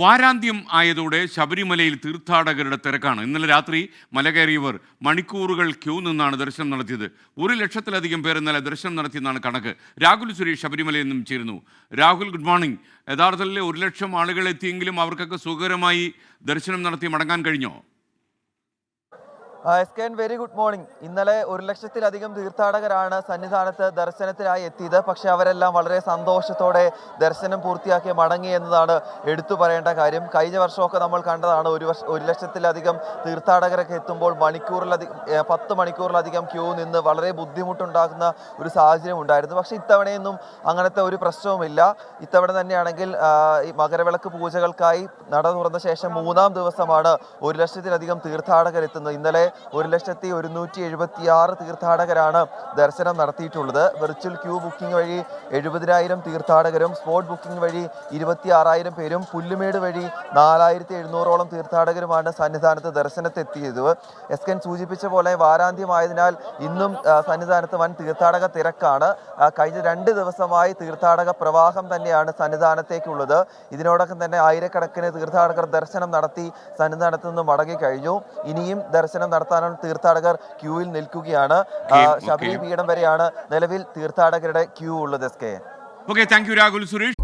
വാരാന്ത്യം ആയതോടെ ശബരിമലയിൽ തീർത്ഥാടകരുടെ തിരക്കാണ്. ഇന്നലെ രാത്രി മല കയറിയവർ മണിക്കൂറുകൾ ക്യൂ നിന്നാണ് ദർശനം നടത്തിയത്. ഒരു ലക്ഷത്തിലധികം പേർ ഇന്നലെ ദർശനം നടത്തിയെന്നാണ് കണക്ക്. രാഹുൽ സുരേഷ് ശബരിമലയിൽ നിന്നും ചേരുന്നു. രാഹുൽ ഗുഡ് മോർണിംഗ് യഥാർത്ഥത്തിൽ ഒരു ലക്ഷം ആളുകൾ എത്തിയെങ്കിലും അവർക്കൊക്കെ സുഖകരമായി ദർശനം നടത്തി മടങ്ങാൻ കഴിഞ്ഞോ? S K very good morning ഇന്നലെ ഒരു ലക്ഷത്തിലധികം തീർത്ഥാടകരാണ് സന്നിധാനത്ത് ദർശനത്തിനായി എത്തിയത്. പക്ഷേ അവരെല്ലാം വളരെ സന്തോഷത്തോടെ ദർശനം പൂർത്തിയാക്കി മടങ്ങി എന്നതാണ് എടുത്തു പറയേണ്ട കാര്യം. കഴിഞ്ഞ വർഷമൊക്കെ നമ്മൾ കണ്ടതാണ് ഒരു വർഷം ഒരു ലക്ഷത്തിലധികം തീർത്ഥാടകരൊക്കെ എത്തുമ്പോൾ മണിക്കൂറിലധികം പത്ത് മണിക്കൂറിലധികം ക്യൂ നിന്ന് വളരെ ബുദ്ധിമുട്ടുണ്ടാക്കുന്ന ഒരു സാഹചര്യം ഉണ്ടായിരുന്നു. പക്ഷേ ഇത്തവണയൊന്നും അങ്ങനത്തെ ഒരു പ്രശ്നവുമില്ല. ഇത്തവണ തന്നെയാണെങ്കിൽ ഈ മകരവിളക്ക് പൂജകൾക്കായി നട തുറന്ന ശേഷം മൂന്നാം ദിവസമാണ് ഒരു ലക്ഷത്തിലധികം തീർത്ഥാടകർ എത്തുന്നത്. ഇന്നലെ ഒരു ലക്ഷത്തി ഒരുന്നൂറ്റി എഴുപത്തി ആറ് തീർത്ഥാടകരാണ് ദർശനം നടത്തിയിട്ടുള്ളത്. വെർച്വൽ ക്യൂ ബുക്കിംഗ് വഴി എഴുപതിനായിരം തീർത്ഥാടകരും സ്പോട്ട് ബുക്കിംഗ് വഴി ഇരുപത്തി ആറായിരം പേരും പുല്ലുമേട് വഴി നാലായിരത്തി എഴുന്നൂറോളം തീർത്ഥാടകരുമാണ് സന്നിധാനത്ത് ദർശനത്തെത്തിയത്. എസ് കെൻ സൂചിപ്പിച്ച പോലെ വാരാന്ത്യമായതിനാൽ ഇന്നും സന്നിധാനത്ത് വൻ തീർത്ഥാടക തിരക്കാണ്. കഴിഞ്ഞ രണ്ട് ദിവസമായി തീർത്ഥാടക പ്രവാഹം തന്നെയാണ് സന്നിധാനത്തേക്കുള്ളത്. ഇതിനോടൊപ്പം തന്നെ ആയിരക്കണക്കിന് തീർത്ഥാടകർ ദർശനം നടത്തി സന്നിധാനത്ത് നിന്ന് മടങ്ങി കഴിഞ്ഞു. ഇനിയും ദർശനം നടത്താനുള്ള തീർത്ഥാടകർ ക്യൂവിൽ നിൽക്കുകയാണ്. ശബരി പീഠം വരെയാണ് നിലവിൽ തീർത്ഥാടകരുടെ ക്യൂ ഉള്ളത് S K. Okay thank you Rahul Suresh.